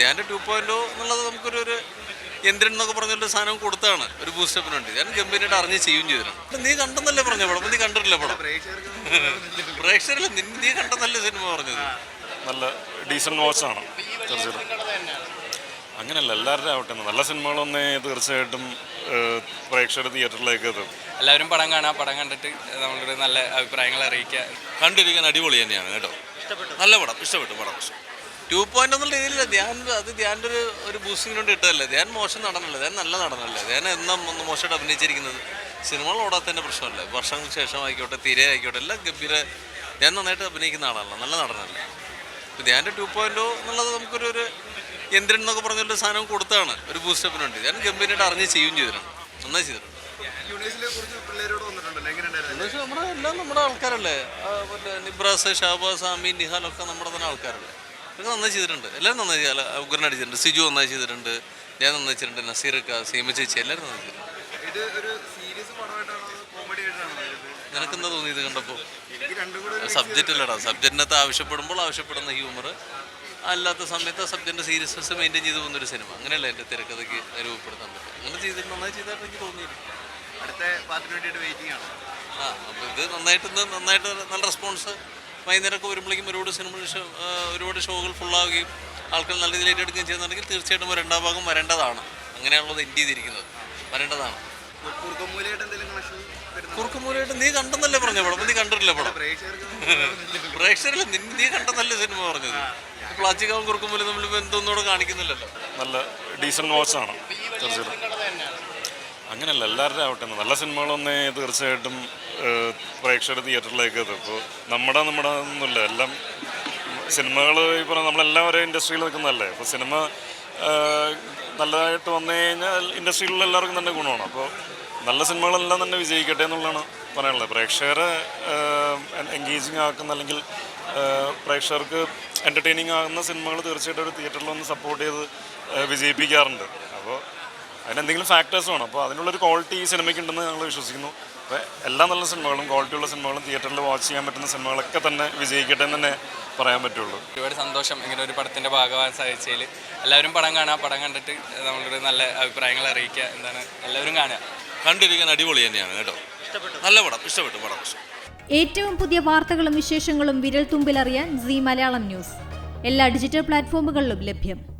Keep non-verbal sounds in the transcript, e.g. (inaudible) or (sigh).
ധ്യാന്റെ two point എന്നുള്ളത് നമുക്കൊരു ഒരു യന്ത്രൻ എന്നൊക്കെ പറഞ്ഞൊരു സാധനം കൊടുത്താണ്. ഒരു ബൂസ്റ്റപ്പിന് വേണ്ടി. ഞാൻ ഗംഭീരമായിട്ട് അറിഞ്ഞ് ചെയ്യും ചെയ്തിട്ടുണ്ട് അപ്പൊ നീ കണ്ടെന്നല്ലേ പറഞ്ഞ പടം? നീ കണ്ടിട്ടില്ല പടം. പ്രേക്ഷകരില്ല നീ നീ കണ്ടെന്നല്ല സിനിമ പറഞ്ഞത്? നല്ല ഡീസന്റ് വാച്ചാണ് തീർച്ചയായിട്ടും. അങ്ങനെയല്ല എല്ലാവരുടെ ആവട്ടെ. നല്ല സിനിമകളൊന്നേ തീർച്ചയായിട്ടും പ്രേക്ഷക പ്രേക്ഷകർ തിയേറ്ററിലേക്ക് എത്തും. എല്ലാവരും പടം കാണാം പടം കണ്ടിട്ട് നമ്മളൊരു നല്ല അഭിപ്രായങ്ങൾ അറിയിക്കുക. കണ്ടിരിക്കാൻ അടിപൊളി തന്നെയാണ് കേട്ടോ. നല്ല പടം. ഇഷ്ടപ്പെട്ടു പടം. ടു പോയിന്റ് എന്നുള്ള രീതിയില്ല ധ്യാൻ അത് ധ്യാന്റെ ഒരു ഒരു ബൂസ്റ്റിങ്ങിന് വേണ്ടി ഇട്ടതല്ലേ? ധ്യാൻ മോശം നടനല്ല? ധ്യാൻ നല്ല നടനല്ലേ? ധ്യാൻ എന്നും ഒന്ന് മോശമായിട്ട് അഭിനയിച്ചിരിക്കുന്നത്? സിനിമകൾ ഓടാത്തതിന്റെ പ്രശ്നമല്ല? വർഷങ്ങൾക്ക് ശേഷം ആയിക്കോട്ടെ തീരെ ആയിക്കോട്ടെ എല്ലാം ഗംഭീര ഞാൻ നന്നായിട്ട് അഭിനയിക്കുന്ന ആളാണല്ലോ. നല്ല നടനല്ലേ? അപ്പോൾ ധ്യാന്റെ ടു പോയിന്റോ എന്നുള്ളത് നമുക്കൊരു ഒരു യന്ത്രൻ എന്നൊക്കെ പറഞ്ഞൊരു സാധനം കൊടുത്താണ്. ഒരു ബൂസ്റ്റപ്പിന് വേണ്ടി. ഞാൻ ഗംഭീരമായിട്ട് അറിഞ്ഞ് ചെയ്യും ചെയ്തിട്ടുണ്ട്. നന്നായി ചെയ്തിട്ടുണ്ട്. നമ്മുടെ എല്ലാം നമ്മുടെ ആൾക്കാരല്ലേ? മറ്റേ നിബ്രാസ് ഷാബാസ് ആമീൻ നിഹാലൊക്കെ നമ്മുടെ തന്നെ ആൾക്കാരല്ലേ? ഇതൊക്കെ നന്നായി ചെയ്തിട്ടുണ്ട്. എല്ലാവരും നന്നായി ചെയ്യാൻ ഉഗ്രൻ അടിച്ചിട്ടുണ്ട്. സിജു നന്നായി ചെയ്തിട്ടുണ്ട്. ഞാൻ നന്നായി ചെയ്തിട്ടുണ്ട്. നസീറക്ക സീമ ചേച്ചി എല്ലാവരും നന്നായി ചെയ്തിട്ടുണ്ട് കോമഡി ആയിട്ടാണോ ഇത് നിനക്കെന്താ തോന്നിയത് കണ്ടപ്പോൾ സബ്ജക്റ്റ് അല്ലടാ. സബ്ജക്റ്റിനകത്ത് ആവശ്യപ്പെടുമ്പോൾ ആവശ്യപ്പെടുന്ന ഹ്യൂമർ അല്ലാത്ത സമയത്ത് ആ സബ്ജക്റ്റിന്റെ സീരിയസ്നെസ് മെയിന്റെയിൻ ചെയ്ത് പോകുന്നൊരു സിനിമ അങ്ങനെയല്ല എന്റെ തിരക്കഥയ്ക്ക് രൂപപ്പെടുത്താൻ പറ്റും അങ്ങനെ ചെയ്തിട്ട് നന്നായി ചെയ്തായിട്ട് എനിക്ക് തോന്നിയിട്ടില്ല അടുത്ത പാർട്ടിന് വേണ്ടിയിട്ട് വെയിറ്റിംഗ് ആണ്. ആ അപ്പോൾ ഇത് നന്നായിട്ട് നന്നായിട്ട് നല്ല റെസ്പോൺസ് വൈകുന്നേരമൊക്കെ വരുമ്പോഴേക്കും ഒരുപാട് സിനിമ ഒരുപാട് ഷോകൾ ഫുള്ളാവുകയും ആൾക്കാർ നല്ല രീതിയിൽ ഏറ്റെടുക്കുകയും ചെയ്യുന്നുണ്ടെങ്കിൽ തീർച്ചയായിട്ടും ഒരു രണ്ടാം ഭാഗം വരേണ്ടതാണ്. അങ്ങനെയാണുള്ളത് എൻഡ് ചെയ്തിരിക്കുന്നത് വരേണ്ടതാണ്. കുറുക്കമൂലായിട്ട് നീ കണ്ടെന്നല്ലേ പറഞ്ഞ പടം നീ കണ്ടിട്ടില്ല പടം (laughs) പ്രേക്ഷകരില്ല നീ നീ കണ്ടെന്നല്ലേ സിനിമ പറഞ്ഞത്. പ്ലാച്ചിക്കാവും കുറുക്കുമൂല നമ്മൾ ബന്ധമൊന്നും കാണിക്കുന്നില്ലല്ലോ. നല്ല ഡീസന്റ് വാച്ചാണ് തീർച്ചയായിട്ടും. അങ്ങനെയല്ല എല്ലാവരുടെ ആവട്ടെ. നല്ല സിനിമകളൊന്നേ തീർച്ചയായിട്ടും ഏഹ്, പ്രേക്ഷകർ തിയേറ്ററിലേക്ക് എത്തും. ഇപ്പോൾ നമ്മുടെ നമ്മുടെ ഒന്നുമില്ല. എല്ലാം സിനിമകൾ ഈ പറഞ്ഞ നമ്മളെല്ലാം ഒരേ ഇൻഡസ്ട്രിയിൽ നിൽക്കുന്നതല്ലേ? അപ്പോൾ സിനിമ നല്ലതായിട്ട് വന്നു കഴിഞ്ഞാൽ ഇൻഡസ്ട്രിയിലുള്ള എല്ലാവർക്കും തന്നെ ഗുണമാണ്. അപ്പോൾ നല്ല സിനിമകളെല്ലാം തന്നെ വിജയിക്കട്ടെ എന്നുള്ളതാണ് പറയാനുള്ളത്. പ്രേക്ഷകരെ എൻഗേജിങ് ആക്കുന്ന അല്ലെങ്കിൽ പ്രേക്ഷകർക്ക് എന്റർടൈനിങ് ആകുന്ന സിനിമകൾ തീർച്ചയായിട്ടും ഒരു തിയേറ്ററിൽ വന്ന് സപ്പോർട്ട് ചെയ്ത് വിജയിപ്പിക്കാറുണ്ട്. അപ്പോൾ അതിനെന്തെങ്കിലും ഫാക്ടേഴ്സ് വേണം. അപ്പോൾ അതിനുള്ളൊരു ക്വാളിറ്റി ഈ സിനിമയ്ക്ക് ഉണ്ടെന്ന് ഞങ്ങൾ വിശ്വസിക്കുന്നു. അപ്പോൾ എല്ലാ നല്ല സിനിമകളും ക്വാളിറ്റി ഉള്ള സിനിമകളും തിയേറ്ററിൽ വാച്ച് ചെയ്യാൻ പറ്റുന്ന സിനിമകളൊക്കെ തന്നെ വിജയിക്കട്ടെ എന്ന് തന്നെ പറയാൻ പറ്റുള്ളൂ. ഒരുപാട് സന്തോഷം ഇങ്ങനെ ഒരു പടത്തിന്റെ ഭാഗമാകാൻ സാധിച്ചതിൽ എല്ലാവരും പടം കാണാം. പടം കണ്ടിട്ട് നമ്മളൊരു നല്ല അഭിപ്രായങ്ങൾ അറിയിക്കുക എന്താണ് എല്ലാവരും കാണുക. കണ്ടിരിക്കാൻ അടിപൊളി തന്നെയാണ് കേട്ടോ. നല്ല പടം. ഇഷ്ടപ്പെട്ടു പടം. ഏറ്റവും പുതിയ വാർത്തകളും വിശേഷങ്ങളും വിരൽ തുമ്പിലറിയാൻ സി മലയാളം ന്യൂസ്. എല്ലാ ഡിജിറ്റൽ പ്ലാറ്റ്ഫോമുകളിലും ലഭ്യം.